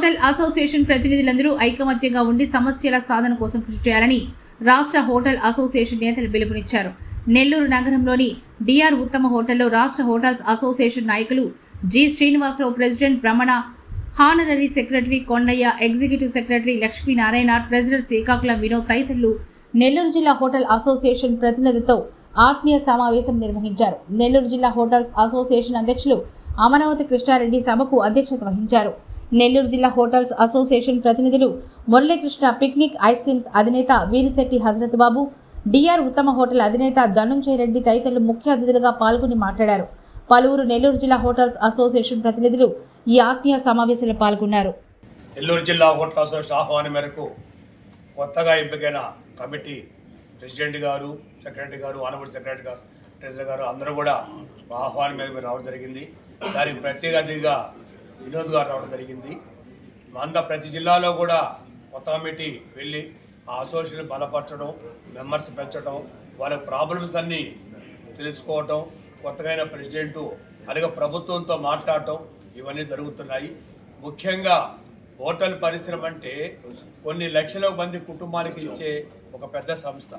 Hotel association ప్రతినిధులందరూ ఐకమత్యంగా ఉండి సమస్యల సాధన కోసం కృషి చేయాలని రాష్ట్ర హోటల్ అసోసియేషన్ నేతలు పిలుపునిచ్చారు. నెల్లూరు నగరంలోని డిఆర్ ఉత్తమ హోటల్లో రాష్ట్ర హోటల్స్ అసోసియేషన్ నాయకులు G Srinivasarao president Ramana honorary secretary Kondaiah executive secretary Lakshminarayana treasurer Srikakulam Vinod తదితరులు నెల్లూరు జిల్లా హోటల్ అసోసియేషన్ ప్రతినిధితో ఆత్మీయ సమావేశం నిర్వహించారు. నెల్లూరు జిల్లా హోటల్స్ అసోసియేషన్ అధ్యక్షులు అమరావతి కృష్ణారెడ్డి సభకు అధ్యక్షత వహించారు. నెల్లూరు జిల్లా హోటల్స్ అసోసియేషన్ ప్రతినిధులు మురళీకృష్ణ పిక్నిక్ ఐస్ క్రీమ్స్ అధినేత వీరిశెట్టి హజరత్ బాబు డిఆర్ ఉత్తమ హోటల్ అధినేత ధనుంజయ రెడ్డి తదితరులు ముఖ్య అతిథులుగా పాల్గొని మాట్లాడారు. పలువురు నెల్లూరు జిల్లా హోటల్స్ అసోసియేషన్ ప్రతినిధులు ఈ ఆత్మీయ సమావేశంలో పాల్గొన్నారు. నెల్లూరు జిల్లా హోటల్ అసోసియేషన్ ఆహ్వానం మేరకు కొత్తగా ఎంపికైన కమిటీ ప్రెసిడెంట్ గారు సెక్రటరీ గారు ఆనబడి సెక్రటరీ గారు ట్రెజరీ గారు అందరూ కూడా ఆహ్వానం మీద రావడం జరిగింది. దానికి ప్రత్యేక అతిథిగా వినోద్ గారు రావడం జరిగింది. అంత ప్రతి జిల్లాలో కూడా కొత్త కమిటీ వెళ్ళి ఆ అసోసియేషన్ బలపరచడం మెంబర్స్ పెంచడం వాళ్ళ ప్రాబ్లమ్స్ అన్నీ తెలుసుకోవటం కొత్తగా ప్రెసిడెంటు అలాగే ప్రభుత్వంతో మాట్లాడటం ఇవన్నీ జరుగుతున్నాయి. ముఖ్యంగా హోటల్ పరిశ్రమ అంటే కొన్ని లక్షల మంది కుటుంబానికి ఇచ్చే ఒక పెద్ద సంస్థ.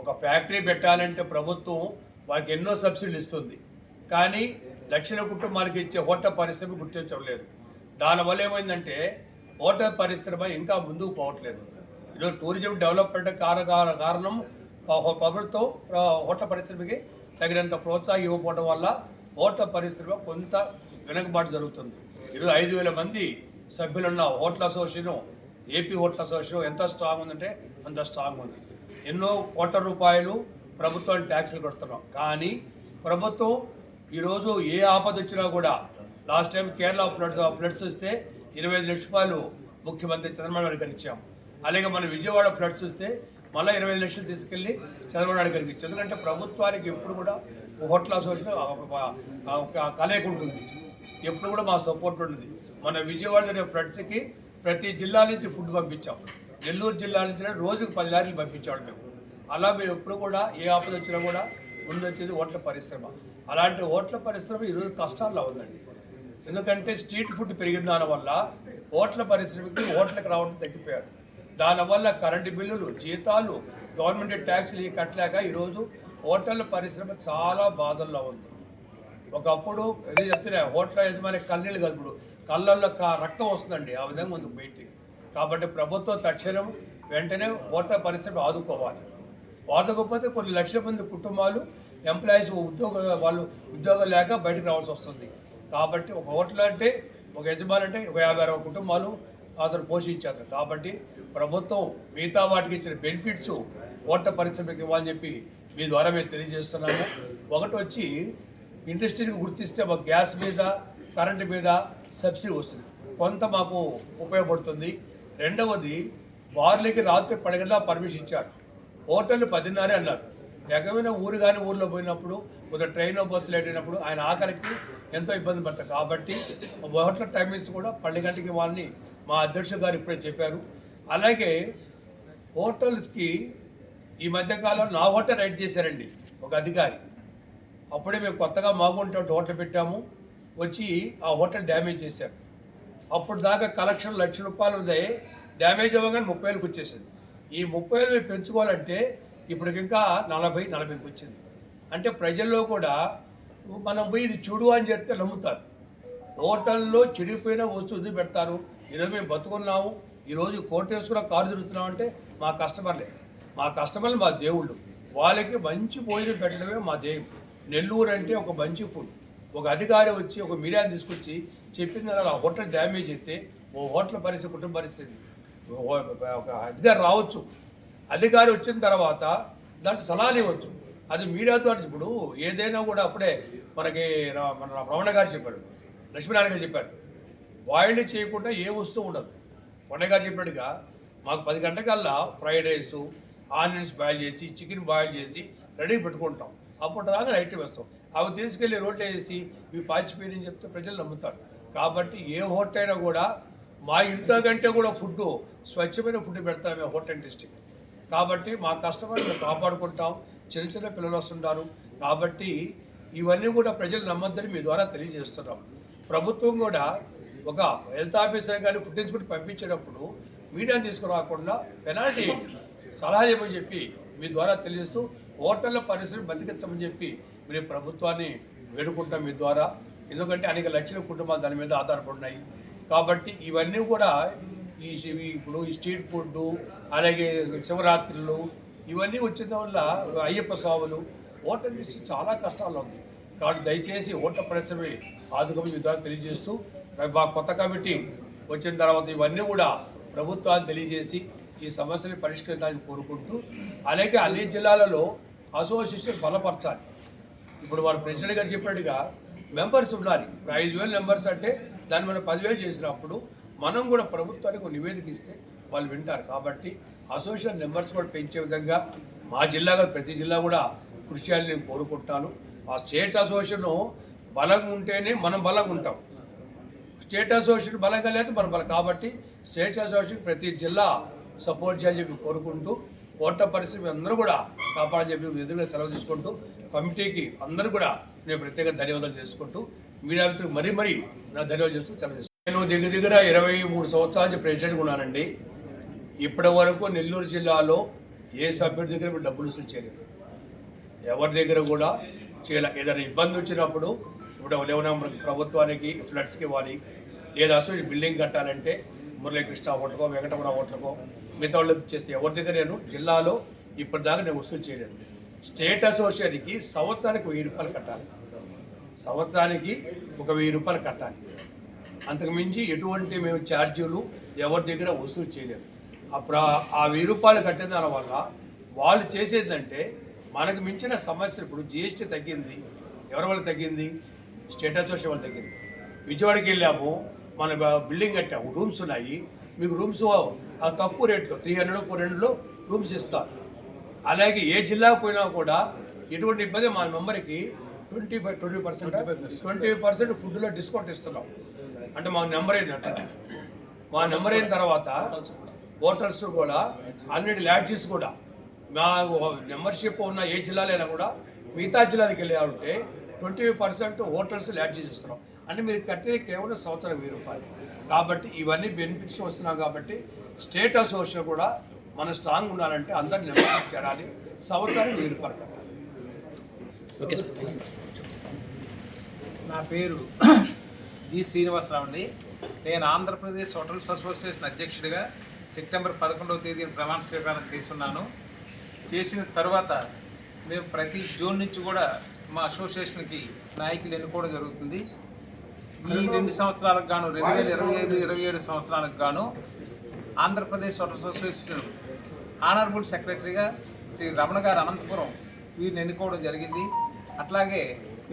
ఒక ఫ్యాక్టరీ పెట్టాలంటే ప్రభుత్వం వారికి ఎన్నో సబ్సిడీలు ఇస్తుంది. కానీ లక్షల కుటుంబాలకు ఇచ్చే హోటల్ పరిశ్రమ గుర్తించడం లేదు దానివల్ల ఏమైందంటే హోటల్ పరిశ్రమ ఇంకా ముందుకు పోవట్లేదు. ఈరోజు టూరిజం డెవలప్మెంట్ కారణ కారణం ప్రభుత్వం ఓట హోటల్ పరిశ్రమకి తగినంత ప్రోత్సాహం ఇవ్వకపోవడం వల్ల హోటల్ పరిశ్రమ కొంత వెనుకబాటు జరుగుతుంది. ఈరోజు ఐదు వేల మంది సభ్యులున్న hotel association AP hotel association ఎంత స్ట్రాంగ్ ఉందంటే అంత స్ట్రాంగ్ ఉంది. ఎన్నో కోట్ల రూపాయలు ప్రభుత్వానికి ట్యాక్సులు కడుతున్నాం. కానీ ప్రభుత్వం ఈరోజు ఏ ఆపద వచ్చినా కూడా last time Kerala floods floods వస్తే ఇరవై ఐదు లక్షల రూపాయలు ముఖ్యమంత్రి చంద్రబాబు నాయుడు గారికి ఇచ్చాం. అలాగే మన విజయవాడ ఫ్లడ్స్ వస్తే మళ్ళీ ఇరవై ఐదు లక్షలు తీసుకెళ్ళి చంద్రబాబు నాయుడు గారికి ఇచ్చాం. ఎందుకంటే ప్రభుత్వానికి ఎప్పుడు కూడా హోటల్ అసోసియేషన్ ఒక కలయిక ఉంటుంది. ఎప్పుడు కూడా మా సపోర్ట్ ఉంటుంది మన విజయవాడ జరిగే ఫ్లడ్స్కి ప్రతి జిల్లా నుంచి ఫుడ్ పంపించాం. నెల్లూరు జిల్లా నుంచి రోజుకు పది లారీలు పంపించాడు మేము. అలా మేము ఎప్పుడు కూడా ఏ ఆపద వచ్చినా కూడా ముందు వచ్చేది ఓట్ల పరిశ్రమ. అలాంటి హోటల్ పరిశ్రమ ఈరోజు కష్టాల్లో ఉందండి. ఎందుకంటే స్ట్రీట్ ఫుడ్ పెరిగిన దానివల్ల హోటల్ పరిశ్రమకి హోటల్కి రావడం తగ్గిపోయారు. దానివల్ల కరెంటు బిల్లులు జీతాలు గవర్నమెంట్ ట్యాక్స్లు కట్టలేక ఈరోజు హోటల్ పరిశ్రమ చాలా బాధల్లో ఉంది. ఒకప్పుడు ఏదో చెప్తున్నా హోటల్ యజమాని కన్నీళ్ళు కాదు కళ్ళల్లో కా- రక్తం వస్తుందండి ఆ విధంగా ఉంది బయటికి కాబట్టి ప్రభుత్వం తక్షణం వెంటనే హోటల్ పరిశ్రమ ఆదుకోవాలి. ఆదుకోకపోతే కొన్ని లక్షల మంది కుటుంబాలు ఎంప్లాయీస్ ఉద్యోగ వాళ్ళు ఉద్యోగం లేక బయటకు రావాల్సి వస్తుంది. కాబట్టి ఒక హోటల్ అంటే ఒక యజమాని అంటే ఒక యాభై అరవై కుటుంబాలు అతను పోషించారు. కాబట్టి ప్రభుత్వం మిగతా వాటికి ఇచ్చిన బెనిఫిట్స్ హోటల్ పరిశ్రమకి ఇవ్వాలని చెప్పి మీ ద్వారా మేము తెలియజేస్తున్నాము. ఒకటి వచ్చి ఇండస్ట్రీని గుర్తిస్తే మాకు గ్యాస్ మీద కరెంటు మీద సబ్సిడీ వస్తుంది. కొంత మాకు ఉపయోగపడుతుంది. రెండవది బార్లకి రాత్రి పది పర్మిషన్ ఇచ్చారు. హోటల్ పదిన్నరే అన్నారు. ఎగమైన ఊరు కానీ ఊర్లో పోయినప్పుడు కొంత ట్రైన్ బస్సు లేట్ అయినప్పుడు ఆయన ఆకలికి ఎంతో ఇబ్బంది పడతారు. కాబట్టి హోటల్ టైమింగ్స్ కూడా పది గంటకి వాళ్ళని మా అధ్యక్షుడు గారు ఇప్పుడే చెప్పారు. అలాగే హోటల్స్కి ఈ మధ్యకాలం నా హోటల్ రైడ్ చేశారండి ఒక అధికారి. అప్పుడే మేము కొత్తగా మాగుంటే ఒకటి హోటల్ పెట్టాము. వచ్చి ఆ హోటల్ డ్యామేజ్ చేశారు. అప్పుడు దాకా కలెక్షన్ లక్ష రూపాయలు ఉన్నాయి డ్యామేజ్ అవ్వగానే ముప్పై వేలకు వచ్చేసింది. ఈ ముప్పై వేలు పెంచుకోవాలంటే ఇప్పటికి ఇంకా నలభై నలభైకి వచ్చింది. అంటే ప్రజల్లో కూడా మనం పోయి ఇది చూడు అని చెప్తే నమ్ముతారు. హోటల్లో చెడిపోయిన వస్తువు పెడతారు? ఈరోజు మేము బతుకున్నాము ఈరోజు కోర్టు వేసుకున్న కారు తిరుగుతున్నాం అంటే మా కస్టమర్లే. మా కస్టమర్లు మా దేవుళ్ళు. వాళ్ళకి మంచి భోజనం పెట్టడమే మా దేవుడు నెల్లూరు అంటే ఒక మంచి ఫుడ్ ఒక అధికారి వచ్చి ఒక మీడియాని తీసుకొచ్చి చెప్పింది అలా హోటల్ డ్యామేజ్ అయితే ఓ హోటల్ పరిస్థితి కుటుంబ పరిస్థితి. ఒక అధికారి రావచ్చు. అధికారి వచ్చిన తర్వాత దాంట్లో సలహాలు ఇవ్వచ్చు. అది మీడియాతో ఇప్పుడు ఏదైనా కూడా అప్పుడే మనకి మన రమణ గారు చెప్పాడు లక్ష్మీనారాయణ గారు చెప్పారు. బాయిల్డ్ చేయకుండా ఏ వస్తువు ఉండదు. కొండ గారు చెప్పినట్టుగా మాకు పది గంటకల్లా ఫ్రైడ్ రైస్ ఆనియన్స్ బాయిల్ చేసి చికెన్ బాయిల్ చేసి రెడీ పెట్టుకుంటాం. అప్పుడు దాకా నైట్ వేస్తాం. అవి తీసుకెళ్ళి రోట్లో వేసి ఇవి పాచిపోయినని చెప్తే ప్రజలు నమ్ముతారు. కాబట్టి ఏ హోటల్ అయినా కూడా మా ఇంట్లో కంటే కూడా ఫుడ్ స్వచ్ఛమైన ఫుడ్ పెడతామే హోటల్ డిస్ట్రిక్ట్ కాబట్టి మా కస్టమర్లు మేము కాపాడుకుంటాం. చిన్న చిన్న పిల్లలు వస్తుంటారు. కాబట్టి ఇవన్నీ కూడా ప్రజలు నమ్మద్దని మీ ద్వారా తెలియజేస్తున్నాం. ప్రభుత్వం కూడా ఒక హెల్త్ ఆఫీసర్ కానీ ఫుటేజ్ కూడా పంపించేటప్పుడు మీడియాను తీసుకురాకుండా పెనాల్టీ సలహా చేయమని చెప్పి మీ ద్వారా తెలియజేస్తూ హోటళ్ళ పరిస్థితిని బతికించమని చెప్పి మీరు ప్రభుత్వాన్ని వేడుకుంటాం మీ ద్వారా. ఎందుకంటే అనేక లక్షల కుటుంబాలు దాని మీద ఆధారపడినాయి కాబట్టి ఇవన్నీ కూడా ఈ ఇప్పుడు ఈ స్ట్రీట్ ఫుడ్ అలాగే శివరాత్రులు ఇవన్నీ వచ్చిన వల్ల అయ్యప్ప స్వాములు ఓటర్ ఇండస్ట్రీ చాలా కష్టాలు ఉంది. కాబట్టి దయచేసి ఓట పరిశ్రమ ఆదుకోమని విధానం తెలియజేస్తూ మా కొత్త కమిటీ వచ్చిన తర్వాత ఇవన్నీ కూడా ప్రభుత్వాన్ని తెలియజేసి ఈ సమస్యని పరిష్కరించాలని కోరుకుంటూ అలాగే అన్ని జిల్లాలలో అసోసియేషన్ బలపరచాలి. ఇప్పుడు వారు ప్రెసిడెంట్ గారు చెప్పినట్టుగా మెంబర్స్ ఉండాలి. ఐదు వేలు మెంబర్స్ అంటే దాన్ని మనం పదివేలు చేసినప్పుడు మనం కూడా ప్రభుత్వానికి నివేదిక ఇస్తే వాళ్ళు వింటారు. కాబట్టి అసోసియేషన్ మెంబర్స్ కూడా పెంచే విధంగా మా జిల్లాగా ప్రతి జిల్లా కూడా కృషి చేయాలని నేను కోరుకుంటాను. ఆ స్టేట్ అసోసియేషన్ బలంగా ఉంటేనే మనం బలంగా ఉంటాం. స్టేట్ అసోసియేషన్ బలంగా లేదు మనం బలం. కాబట్టి స్టేట్ అసోసియేషన్ ప్రతి జిల్లా సపోర్ట్ చేయాలని చెప్పి కోరుకుంటూ ఓట్ల పరిస్థితి అందరూ కూడా కాపాడని చెప్పి ఎదురుగా సెలవు తీసుకుంటూ కమిటీకి అందరూ కూడా నేను ప్రత్యేక ధన్యవాదాలు చేసుకుంటూ మీడియా మిత్రులకు మరీ మరీ నా ధన్యవాదాలు చేస్తూ సెలవు నేను దగ్గర దగ్గర ఇరవై మూడు సంవత్సరాల నుంచి ప్రెసిడెంట్ ఉన్నానండి. ఇప్పటి వరకు నెల్లూరు జిల్లాలో ఏ సభ్యుడి దగ్గర మీరు డబ్బులు వసూలు చేయలేదు. ఎవరి దగ్గర కూడా చేయలే ఏదైనా ఇబ్బంది వచ్చినప్పుడు ఇప్పుడు ఏమైనా మనకి ప్రభుత్వానికి ఫ్లడ్స్కి ఇవ్వాలి లేదా అసలు బిల్డింగ్ కట్టాలంటే మురళీకృష్ణ ఓట్లకో వెంకటరమణ ఓట్లకో మిగతా వాళ్ళు చేస్తే ఎవరి దగ్గర నేను జిల్లాలో ఇప్పటిదాకా నేను వసూలు చేయలేదు. స్టేట్ అసోసియేషన్కి సంవత్సరానికి వెయ్యి రూపాయలు కట్టాలి. సంవత్సరానికి ఒక వెయ్యి రూపాయలు కట్టాలి. అంతకు మించి ఎటువంటి మేము ఛార్జీలు ఎవరి దగ్గర వసూలు చేయలేదు. అప్పుడు ఆ- వెయ్యి రూపాయలు కట్టిన దాని వల్ల వాళ్ళు చేసేదంటే మనకు మించిన సమస్యలు ఇప్పుడు జిఎస్టీ తగ్గింది ఎవరి వల్ల తగ్గింది? స్టేట్ అసోసియేషన్ వల్ల తగ్గింది. విజయవాడకి వెళ్ళాము మన బిల్డింగ్ కట్టాము రూమ్స్ ఉన్నాయి. మీకు రూమ్స్ ఆ తక్కువ రేట్లో త్రీ హండ్రెడ్ ఫోర్ హండ్రెడ్లో రూమ్స్ ఇస్తారు. అలాగే ఏ జిల్లాకు పోయినా కూడా ఎటువంటి ఇబ్బంది మా మెంబర్కి twenty five twenty percent twenty percent ఫుడ్లో డిస్కౌంట్ ఇస్తున్నాం. అంటే మా నెంబర్ అయింది మా నెంబర్ అయిన తర్వాత హోటల్స్ కూడా అన్నిటి ల్యాడ్జెస్ కూడా మా మెంబర్షిప్ ఉన్న ఏ జిల్లాలైనా కూడా మిగతా జిల్లాలకు వెళ్ళారంటే ట్వంటీ పర్సెంట్ హోటల్స్ ల్యాడ్జెస్ ఇస్తున్నాం. అంటే మీరు కట్టేది కేవలం సంవత్సరం వెయ్యి రూపాయలు. కాబట్టి ఇవన్నీ బెనిఫిట్స్ వస్తున్నాం కాబట్టి స్టేట్ అసోసియేషన్ కూడా మనం స్ట్రాంగ్ ఉండాలంటే అందరిని మెంబర్షిప్ చేరాలి. సంవత్సరానికి వెయ్యి రూపాయలు కట్టాలి. నా పేరు జి శ్రీనివాసరావు అండి. నేను ఆంధ్రప్రదేశ్ హోటల్స్ అసోసియేషన్ అధ్యక్షుడిగా సెప్టెంబర్ పదకొండవ తేదీన ప్రమాణ స్వీకారం చేస్తున్నాను. చేసిన తర్వాత మేము ప్రతి జోన్ నుంచి కూడా మా అసోసియేషన్కి నాయకులు ఎన్నుకోవడం జరుగుతుంది. ఈ రెండు సంవత్సరాలకు గాను రెండు వేల ఇరవై ఐదు ఇరవై ఏడు సంవత్సరాలకు గాను ఆంధ్రప్రదేశ్ హోటల్స్ అసోసియేషన్ ఆనరబుల్ సెక్రటరీగా శ్రీ రమణ గారు అనంతపురం వీరిని ఎన్నుకోవడం జరిగింది. అట్లాగే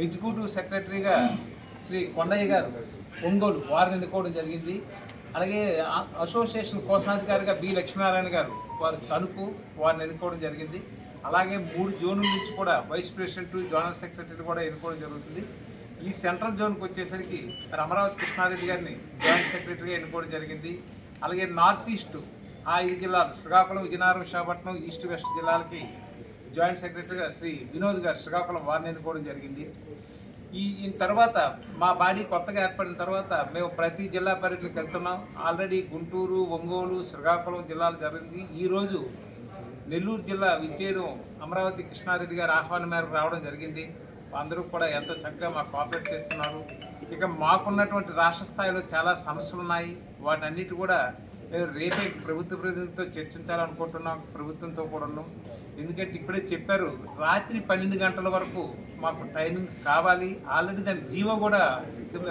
ఎగ్జిక్యూటివ్ సెక్రటరీగా శ్రీ కొండయ్య గారు ఒంగోలు వారిని ఎన్నుకోవడం జరిగింది. అలాగే అసోసియేషన్ కోశాధికారిగా బి లక్ష్మీనారాయణ గారు వారు తణుకు వారిని ఎన్నుకోవడం జరిగింది. అలాగే మూడు జోన్ల నుంచి కూడా వైస్ ప్రెసిడెంట్ జోనల్ సెక్రటరీ కూడా ఎన్నుకోవడం జరుగుతుంది. ఈ సెంట్రల్ జోన్కి వచ్చేసరికి మరి అమరావతి కృష్ణారెడ్డి గారిని జాయింట్ సెక్రటరీగా ఎన్నుకోవడం జరిగింది. అలాగే నార్త్ ఈస్ట్ ఆ ఐదు జిల్లాలు శ్రీకాకుళం విజయనగరం విశాఖపట్నం ఈస్ట్ వెస్ట్ జిల్లాలకి జాయింట్ సెక్రటరీగా శ్రీ వినోద్ గారు శ్రీకాకుళం వారిని ఎన్నుకోవడం జరిగింది. ఈ తర్వాత మా బాడీ కొత్తగా ఏర్పడిన తర్వాత మేము ప్రతి జిల్లా పరిధికి వెళ్తున్నాం. ఆల్రెడీ గుంటూరు ఒంగోలు శ్రీకాకుళం జిల్లాలు జరిగింది. ఈరోజు నెల్లూరు జిల్లా విచ్చేయడం అమరావతి కృష్ణారెడ్డి గారి ఆహ్వానం మేరకు రావడం జరిగింది. అందరూ కూడా ఎంతో చక్కగా మాకు కోఆపరేట్ చేస్తున్నారు. ఇక మాకున్నటువంటి రాష్ట్ర స్థాయిలో చాలా సమస్యలు ఉన్నాయి. వాటి అన్నిటి కూడా మేము రేపే ప్రభుత్వ ప్రతినిధులతో చర్చించాలనుకుంటున్నాం. ప్రభుత్వంతో కూడా ఉన్నాం. ఎందుకంటే ఇప్పుడే చెప్పారు రాత్రి పన్నెండు గంటల వరకు మాకు టైమింగ్ కావాలి. ఆల్రెడీ దాని జీవో కూడా కింద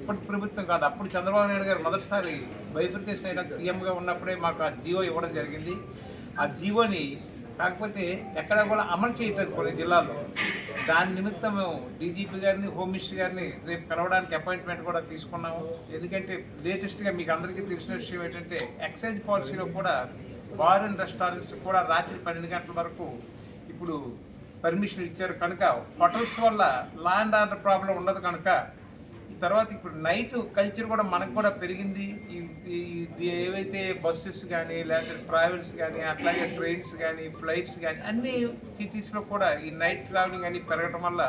ఇప్పటి ప్రభుత్వం కాదు అప్పుడు చంద్రబాబు నాయుడు గారు మొదటిసారి బైఫికేషన్ అయినా సీఎంగా ఉన్నప్పుడే మాకు ఆ జీవో ఇవ్వడం జరిగింది. ఆ జీవోని కాకపోతే ఎక్కడ కూడా అమలు చేయట్లేదు కొన్ని జిల్లాల్లో. దాని నిమిత్తం మేము డీజీపీ గారిని హోమ్ మినిస్టర్ గారిని రేపు కలవడానికి అపాయింట్మెంట్ కూడా తీసుకున్నాము. ఎందుకంటే లేటెస్ట్గా మీకు అందరికీ తెలిసిన విషయం ఏంటంటే ఎక్సైజ్ పాలసీలో కూడా బార్ అండ్ రెస్టారెంట్స్ కూడా రాత్రి పన్నెండు గంటల వరకు ఇప్పుడు పర్మిషన్ ఇచ్చారు. కనుక హోటల్స్ వల్ల లా అండ్ ఆర్డర్ ప్రాబ్లం ఉండదు కనుక తర్వాత ఇప్పుడు నైట్ కల్చర్ కూడా మనకు కూడా పెరిగింది. ఏవైతే బస్సెస్ కానీ లేకపోతే ట్రావెల్స్ కానీ అట్లాగే ట్రైన్స్ కానీ ఫ్లైట్స్ కానీ అన్ని సిటీస్లో కూడా ఈ నైట్ ట్రావెలింగ్ అని పెరగడం వల్ల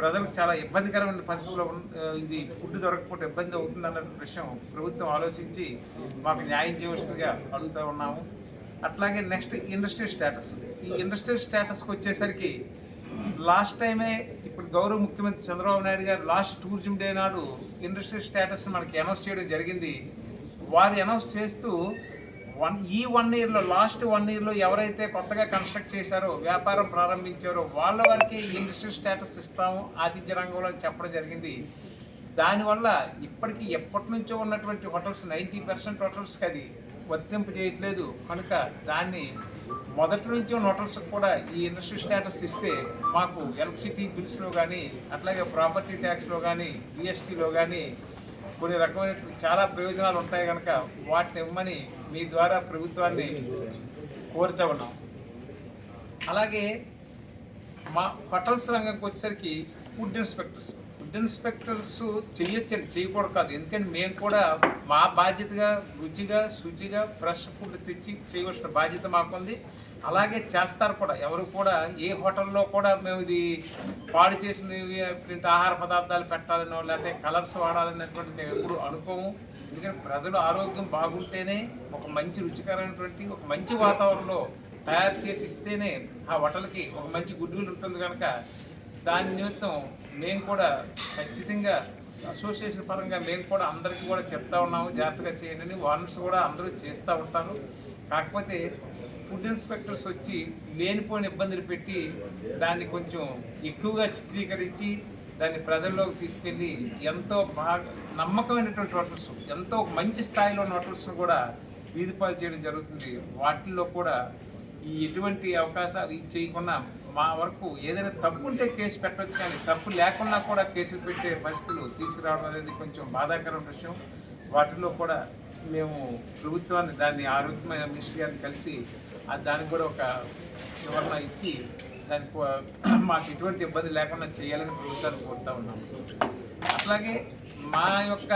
ప్రజలకు చాలా ఇబ్బందికరమైన పరిస్థితుల్లో ఇది ఫుడ్ దొరకకపోతే ఇబ్బంది అవుతుంది అన్న విషయం ప్రభుత్వం ఆలోచించి మాకు న్యాయం చేయవలసిందిగా అడుగుతూ ఉన్నాము. అట్లాగే నెక్స్ట్ ఇండస్ట్రియల్ స్టేటస్. ఈ ఇండస్ట్రియల్ స్టేటస్కి వచ్చేసరికి లాస్ట్ టైమే ఇప్పుడు గౌరవ ముఖ్యమంత్రి Chandrababu Naidu garu last tourism day నాడు ఇండస్ట్రియల్ స్టేటస్ మనకి అనౌన్స్ చేయడం జరిగింది. వారు అనౌన్స్ చేస్తూ వన్ ఈ వన్ ఇయర్లో లాస్ట్ వన్ ఇయర్లో ఎవరైతే కొత్తగా కన్స్ట్రక్ట్ చేశారో వ్యాపారం ప్రారంభించారో వాళ్ళ వరకే ఈ ఇండస్ట్రియల్ స్టేటస్ ఇస్తాము ఆతిథ్య రంగంలో అని చెప్పడం జరిగింది. దానివల్ల ఇప్పటికీ ఎప్పటి నుంచో ఉన్నటువంటి హోటల్స్ నైంటీ పర్సెంట్ హోటల్స్కి అది వర్తింపు చేయట్లేదు. కనుక దాన్ని మొదటి నుంచి ఉన్న హోటల్స్కి కూడా ఈ ఇండస్ట్రీ స్టేటస్ ఇస్తే మాకు ఎలక్ట్రిసిటీ బిల్స్లో కానీ అట్లాగే ప్రాపర్టీ ట్యాక్స్లో కానీ జిఎస్టీలో కానీ కొన్ని రకమైన చాలా ప్రయోజనాలు ఉంటాయి కనుక వాటిని ఇవ్వమని మీ ద్వారా ప్రభుత్వాన్ని కోరుతా ఉన్నాం. అలాగే మా హోటల్స్ రంగంకి వచ్చేసరికి ఫుడ్ ఇన్స్పెక్టర్స్ ఫుడ్ ఇన్స్పెక్టర్స్ చేయొచ్చండి చేయకూడదు కాదు. ఎందుకంటే మేము కూడా మా బాధ్యతగా రుచిగా శుచిగా ఫ్రెష్ ఫుడ్ తెచ్చి చేయవలసిన బాధ్యత మాకుంది. అలాగే చేస్తారు కూడా. ఎవరు కూడా ఏ హోటల్లో కూడా మేము ఇది పాడు చేసినవి ఆహార పదార్థాలు పెట్టాలనో లేకపోతే కలర్స్ వాడాలనేటువంటి మేము ఎప్పుడు అనుకోము. ఎందుకంటే ప్రజలు ఆరోగ్యం బాగుంటేనే ఒక మంచి రుచికరమైనటువంటి ఒక మంచి వాతావరణంలో తయారు చేసి ఇస్తేనే ఆ హోటల్కి ఒక మంచి గుడ్ విల్ ఉంటుంది కనుక దాని నిమిత్తం మేము కూడా ఖచ్చితంగా అసోసియేషన్ పరంగా మేము కూడా అందరికీ కూడా చెప్తా ఉన్నాము. జాగ్రత్తగా చేయండి వార్నర్స్ కూడా అందరూ చేస్తూ ఉంటారు. కాకపోతే ఫుడ్ ఇన్స్పెక్టర్స్ వచ్చి లేనిపోయిన ఇబ్బందులు పెట్టి దాన్ని కొంచెం ఎక్కువగా చిత్రీకరించి దాన్ని ప్రజల్లోకి తీసుకెళ్ళి ఎంతో బాగా నమ్మకమైనటువంటి హోటల్స్ ఎంతో మంచి స్థాయిలో ఉన్న హోటల్స్ను కూడా వీధిపాలు చేయడం జరుగుతుంది. వాటిల్లో కూడా ఈ ఎటువంటి అవకాశాలు చేయకుండా మా వరకు ఏదైనా తప్పు ఉంటే కేసు పెట్టవచ్చు కానీ తప్పు లేకుండా కూడా కేసులు పెట్టే పరిస్థితులు తీసుకురావడం అనేది కొంచెం బాధాకరమైన విషయం. వాటిల్లో కూడా మేము ప్రభుత్వాన్ని దాన్ని ఆరోగ్యమైన మినిస్ట్రీ గారిని కలిసి దానికి కూడా ఒక వివరణ ఇచ్చి దానికి మాకు ఎటువంటి ఇబ్బంది లేకుండా చేయాలని ప్రభుత్వాన్ని కోరుతా ఉన్నాము అట్లాగే మా యొక్క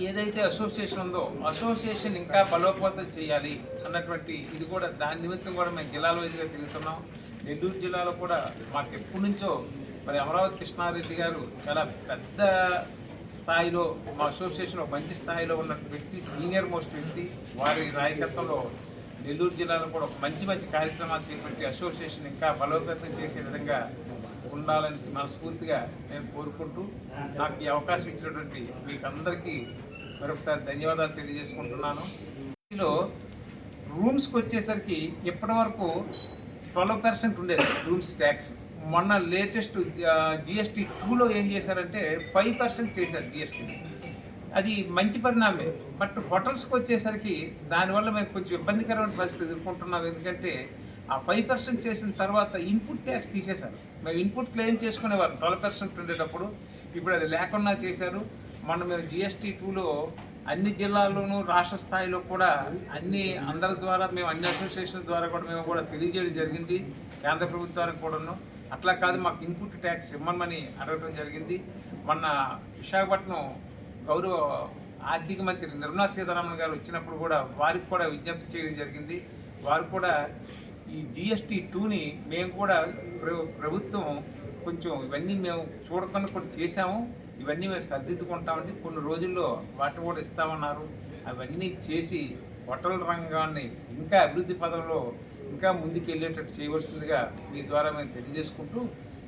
ఏదైతే అసోసియేషన్ ఉందో అసోసియేషన్ ఇంకా బలోపేతం చేయాలి అన్నటువంటి ఇది కూడా దాని నిమిత్తం కూడా మేము జిల్లాల వైజ్గా తిరుగుతున్నాం నెల్లూరు జిల్లాలో కూడా మాకు ఎప్పటి నుంచో మరి అమరావతి కృష్ణారెడ్డి గారు చాలా పెద్ద స్థాయిలో మా అసోసియేషన్ మంచి స్థాయిలో ఉన్న వ్యక్తి సీనియర్ మోస్ట్ వ్యక్తి. వారి నాయకత్వంలో నెల్లూరు జిల్లాలో కూడా ఒక మంచి మంచి కార్యక్రమాలు చేపట్టి అసోసియేషన్ ఇంకా బలోపేతం చేసే విధంగా ఉండాలని మనస్ఫూర్తిగా నేను కోరుకుంటూ నాకు ఈ అవకాశం ఇచ్చినటువంటి మీకు అందరికీ మరొకసారి ధన్యవాదాలు తెలియజేసుకుంటున్నాను. ఇందులో రూమ్స్కి వచ్చేసరికి ఇప్పటి వరకు ట్వెల్వ్ పర్సెంట్ ఉండేది రూమ్స్ ట్యాక్స్. మొన్న లేటెస్ట్ జిఎస్టీ టూలో ఏం చేశారంటే ఫైవ్ పర్సెంట్ చేశారు జిఎస్టీ అది మంచి పరిణామే. బట్ హోటల్స్కి వచ్చేసరికి దానివల్ల మేము కొంచెం ఇబ్బందికరమైన పరిస్థితి ఎదుర్కొంటున్నాం. ఎందుకంటే ఆ ఫైవ్ పర్సెంట్ చేసిన తర్వాత ఇన్పుట్ ట్యాక్స్ తీసేశారు. మేము ఇన్పుట్ క్లెయిమ్ చేసుకునేవారు ట్వెల్వ్ పర్సెంట్ ఉండేటప్పుడు ఇప్పుడు అది లేకుండా చేశారు. మొన్న మేము జిఎస్టీ టూలో అన్ని జిల్లాల్లోనూ రాష్ట్ర స్థాయిలో కూడా అన్ని అందరి ద్వారా మేము అన్ని అసోసియేషన్ ద్వారా కూడా మేము కూడా తెలియజేయడం జరిగింది. కేంద్ర ప్రభుత్వానికి కూడాను. అట్లా కాదు మాకు ఇన్పుట్ ట్యాక్స్ ఇవ్వమని అడగడం జరిగింది. మొన్న విశాఖపట్నం గౌరవ ఆర్థిక మంత్రి నిర్మలా సీతారామన్ గారు వచ్చినప్పుడు కూడా వారికి కూడా విజ్ఞప్తి చేయడం జరిగింది. వారు కూడా ఈ జిఎస్టీ టూని మేము కూడా ప్రభుత్వం కొంచెం ఇవన్నీ మేము చూడకుండా కూడా చేశాము. ఇవన్నీ మేము సర్దిద్దుకుంటామండి. కొన్ని రోజుల్లో వాటిని కూడా ఇస్తామన్నారు. అవన్నీ చేసి హోటల్ రంగాన్ని ఇంకా అభివృద్ధి పదంలో ఇంకా ముందుకెళ్ళేటట్టు చేయవలసిందిగా మీ ద్వారా మేము తెలియజేసుకుంటూ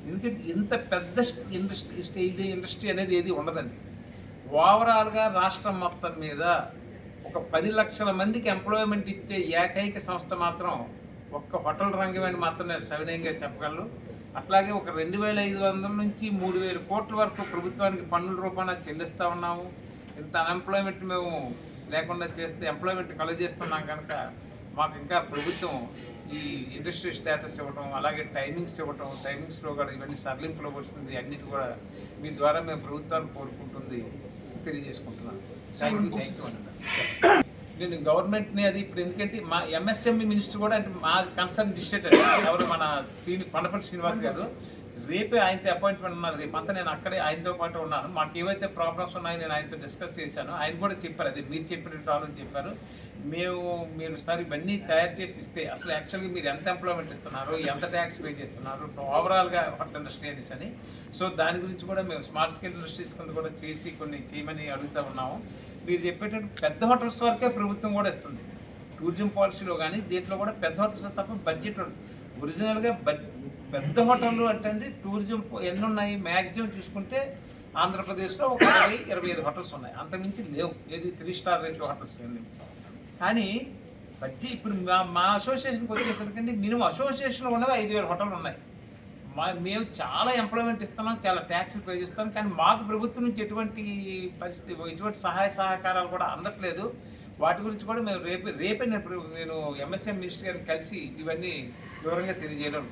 ఎందుకంటే ఇంత పెద్ద ఇండస్ట్రీ ఇది ఇండస్ట్రీ అనేది ఏది ఉండదండి. ఓవరాల్గా రాష్ట్రం మొత్తం మీద ఒక పది లక్షల మందికి ఎంప్లాయ్మెంట్ ఇచ్చే ఏకైక సంస్థ మాత్రం ఒక్క హోటల్ రంగమని మాత్రం నేను సవినయంగా చెప్పగలను. అట్లాగే ఒక రెండు వేల ఐదు వందల నుంచి మూడు వేల కోట్ల వరకు ప్రభుత్వానికి పన్నుల రూపాన చెల్లిస్తూ ఉన్నాము. ఇంత అన్ఎంప్లాయ్మెంట్ మేము లేకుండా చేస్తే ఎంప్లాయ్మెంట్ కలుగజేస్తున్నాం కనుక మాకు ఇంకా ప్రభుత్వం ఈ ఇండస్ట్రీ స్టేటస్ ఇవ్వడం అలాగే టైమింగ్స్ ఇవ్వడం టైమింగ్స్లో కూడా ఇవన్నీ సరళింపులో వస్తుంది. అన్నిటి కూడా మీ ద్వారా మేము ప్రభుత్వాన్ని కోరుకుంటుంది. తెలియజేసుకుంటున్నాను. నేను గవర్నమెంట్ని అది ఇప్పుడు ఎందుకంటే మా ఎంఎస్ఎంఈ మినిస్టర్ కూడా అంటే మా కన్సర్న్ డిస్ట్రిక్ట్ ఎవరు మన శ్రీ కొండపల్లి శ్రీనివాస్ గారు రేపే ఆయనతో అపాయింట్మెంట్ ఉన్నది. రేపు అంతా నేను అక్కడే ఆయనతో పాటు ఉన్నాను. మాకు ఏవైతే ప్రాబ్లమ్స్ ఉన్నాయో నేను ఆయనతో డిస్కస్ చేశాను. ఆయన కూడా చెప్పారు. అది మీరు చెప్పినట్టు ప్రాబ్లం చెప్పారు. మేము మీరు సార్ ఇవన్నీ తయారు చేసి ఇస్తే అసలు యాక్చువల్గా మీరు ఎంత ఎంప్లాయ్మెంట్ ఇస్తున్నారు ఎంత ట్యాక్స్ పే చేస్తున్నారు ఓవరాల్గా హోటల్ ఇండస్ట్రీ అనేసి అని సో దాని గురించి కూడా మేము స్మార్ట్ స్కేల్ ఇండస్ట్రీస్ కింద కూడా చేసి కొన్ని చేయమని అడుగుతూ ఉన్నాము. మీరు చెప్పేటట్టు పెద్ద హోటల్స్ వరకే ప్రభుత్వం కూడా ఇస్తుంది. టూరిజం పాలసీలో కానీ దీంట్లో కూడా పెద్ద హోటల్స్ తప్ప బడ్జెట్ ఒరిజినల్గా బడ్జెట్ పెద్ద హోటళ్ళు అంటే టూరిజం ఎన్ని ఉన్నాయి మ్యాక్సిమం చూసుకుంటే ఆంధ్రప్రదేశ్లో ఒక ఇరవై ఇరవై ఐదు హోటల్స్ ఉన్నాయి. అంతకుమించి లేవు. ఏది త్రీ స్టార్ రేంజ్ హోటల్స్ ఏమి కానీ బట్టి ఇప్పుడు మా మా అసోసియేషన్కి వచ్చేసరికి మినిమం అసోసియేషన్లో ఉన్నవి ఐదు వేల హోటళ్ళు ఉన్నాయి. మా మేము చాలా ఎంప్లాయ్మెంట్ ఇస్తున్నాం చాలా ట్యాక్స్లు పే చేస్తాం కానీ మాకు ప్రభుత్వం నుంచి ఎటువంటి పరిస్థితి ఎటువంటి సహాయ సహకారాలు కూడా అందట్లేదు. వాటి గురించి కూడా మేము రేపు రేపే నేను నేను ఎంఎస్ఎం మినిస్టర్ గారిని కలిసి ఇవన్నీ వివరంగా తెలియజేయడం